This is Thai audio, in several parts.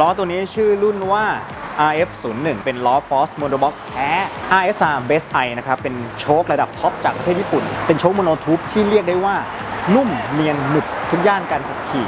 ล้อตัวนี้ชื่อรุ่นว่า RF01 เป็นล้อ Force Monobox แท้ RSR Base I นะครับ เป็นโชคระดับท็อปจากประเทศญี่ปุ่น เป็นโชคโมโนทูบที่เรียกได้ว่า นุ่มเนียนหนึบทุกย่านการขับขี่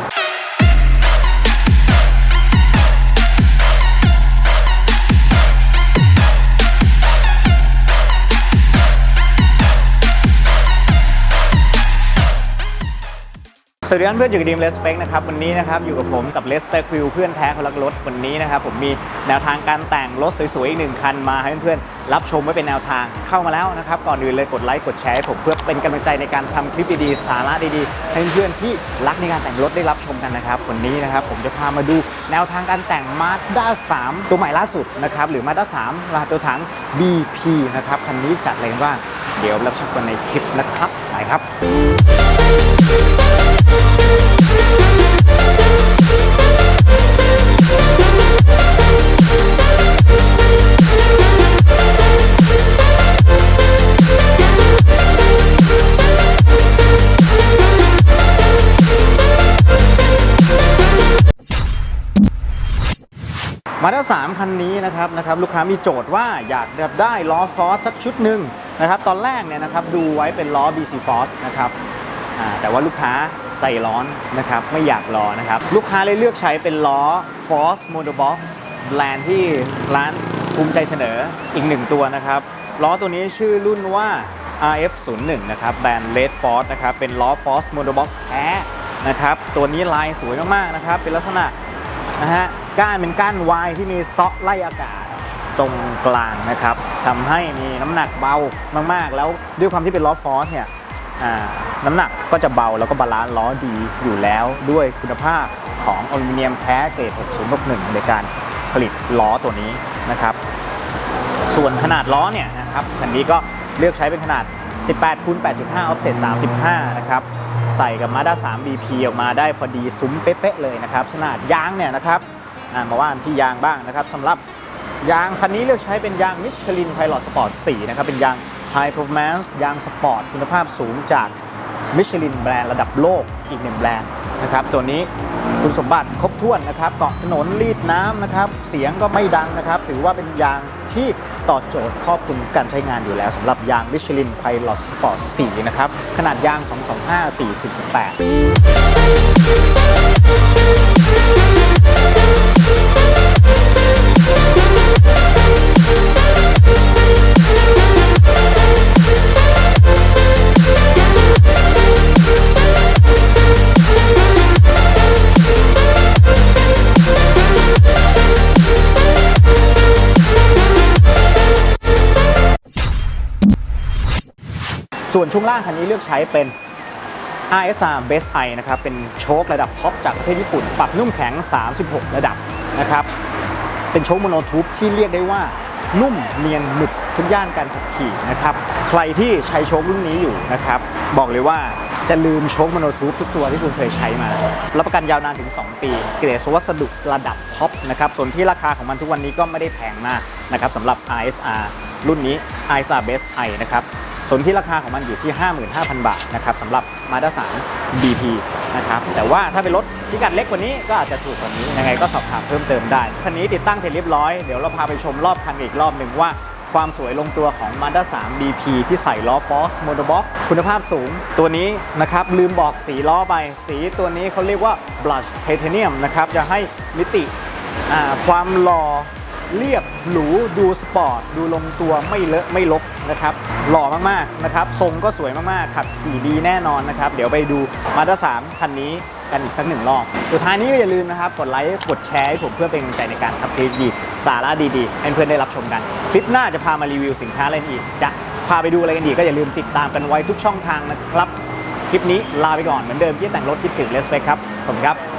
สวัสดีเพื่อนอยู่กับดีมเลสเปกนะครับวันนี้นะครับอยู่กับผมกับเลสเปกวิวเพื่อนแท้คนรักรถวันนี้นะครับผมมีแนวทางการแต่งรถสวยๆอีกหนึ่งคันมาให้เพื่อนๆรับชมไว้เป็นแนวทางเข้ามาแล้วนะครับก่อนอื่นเลยกดไลค์กดแชร์ให้ผมเพื่อเป็นกำลังใจในการทำคลิปดีๆสาระดีๆให้เพื่อนๆที่รักในการแต่งรถได้รับชมกันนะครับวันนี้นะครับผมจะพามาดูแนวทางการแต่ง Mazda 3ตัวใหม่ล่าสุดนะครับหรือ Mazda 3รหัสตัวถัง BP นะครับคันนี้จัดอะไรกันบ้างเดี๋ยวรับชมกันในคลิปนะครับไปครับ มาด้าสามคันนี้นะครับนะครับลูกค้ามีโจทย์ว่าอยากได้ล้อฟอสสักชุดหนึ่งนะครับตอนแรกเนี่ยนะครับดูไว้เป็นล้อ BC Force นะครับแต่ว่าลูกค้าใจร้อนนะครับไม่อยากรอนะครับลูกค้าเลยเลือกใช้เป็นล้อ Force Motorbox แบรนด์ที่ร้านภูมิใจเสนออีกหนึ่งตัวนะครับล้อตัวนี้ชื่อรุ่นว่า RF01 นะครับแบรนด์ Red Force นะครับเป็นล้อ Force Motorbox แท้นะครับตัวนี้ลายสวยมากๆนะครับเป็นลักษณะ นะฮะก้านเป็นก้านวายที่มีเซาะไล่อากาศตรงกลางนะครับทำให้มีน้ำหนักเบามากๆ แล้วด้วยความที่เป็นล้อฟอสเนี่ยน้ำหนักก็จะเบาแล้วก็บาลานซ์ล้อดีอยู่แล้วด้วยคุณภาพของอลูมิเนียมแท้เกรด 6061 ในการผลิตล้อตัวนี้นะครับ ส่วนขนาดล้อเนี่ยนะครับคันนี้ก็เลือกใช้เป็นขนาด 18คูณ8.5 offset 35 นะครับ ใส่กับ Mazda 3 BP ออกมาได้พอดีซุ้มเป๊ะๆเลยนะครับขนาดยางเนี่ยนะครับมาว่านที่ยางบ้างนะครับสำหรับยางคันนี้เลือกใช้เป็นยาง Michelin Pilot Sport 4นะครับเป็นยาง High Performance ยางสปอร์ตคุณภาพสูงจากมิชลินแบรนด์ระดับโลกอีกหนึ่งแบรนด์นะครับตัวนี้คุณสมบัติครบถ้วนนะครับเกาะถนนลีดน้ำนะครับ เสียงก็ไม่ดังนะครับ ถือว่าเป็นยางที่ ตอบโจทย์ครอบคลุมการใช้งานอยู่แล้วสำหรับยางมิชลินไพลอตสปอร์ต4นะครับ ขนาดยาง 225 40 18 ส่วนช่วงล่างคันนี้เลือกใช้เป็น RSR Base I นะครับเป็นโชคระดับท็อปจากประเทศญี่ปุ่น ปรับนุ่มแข็ง 36 ระดับนะครับเป็นโชคโมโนทูบที่เรียกได้ว่านุ่มเนียนหนึบทุกย่านการขับขี่นะครับใครที่ใช้โชครุ่นนี้อยู่นะครับบอกเลยว่าจะลืมโชคโมโนทูบทุกตัวที่คุณเคยใช้มา รับประกันยาวนานถึง 2 ปี เกรดวัสดุระดับท็อปนะครับ ส่วนที่ราคาของมันทุกวันนี้ก็ไม่ได้แพงมากนะครับสำหรับ RSR รุ่นนี้ RSR Base I นะครับ ส่วนที่ราคาของมันอยู่ที่ 55,000 บาทนะครับสำหรับ Mazda 3 BP นะครับแต่ว่าถ้าเป็นรถพิกัดเล็กกว่านี้ก็อาจจะถูกกว่านี้ยังไงก็สอบถามเพิ่มเติมได้คันนี้ติดตั้งเสร็จเรียบร้อยเดี๋ยวเราพาไปชมรอบคันอีกรอบหนึ่งว่าความสวยลงตัวของ Mazda 3 BP ที่ใส่ล้อ Force Motorbox คุณภาพสูง ตัวนี้นะครับลืมบอกสีล้อไป สีตัวนี้เขาเรียกว่า Blush Titanium นะครับจะให้มิติความหล่อ เรียบหรูดูสปอร์ต ดูลงตัวไม่เลอะไม่ลกนะครับ หล่อมากๆนะครับ ทรงก็สวยมากๆขับขี่ดีแน่นอนนะครับ เดี๋ยวไปดูมาด้า3คันนี้กันอีกสักหนึ่งรอบ สุดท้ายนี้ก็อย่าลืมนะครับ กดไลค์กดแชร์ให้ผมเพื่อเป็นกำลังใจในการทำคลิปดีสาระดีๆ ให้เพื่อนได้รับชมกัน คลิปหน้าจะพามารีวิวสินค้าอะไรอีก จะพาไปดูอะไรกันอีกก็อย่าลืมติดตามกันไว้ทุกช่องทางนะครับ คลิปนี้ลาไปก่อนเหมือนเดิมที่แต่งรถคิดถึงเลสเปคครับผมครับ「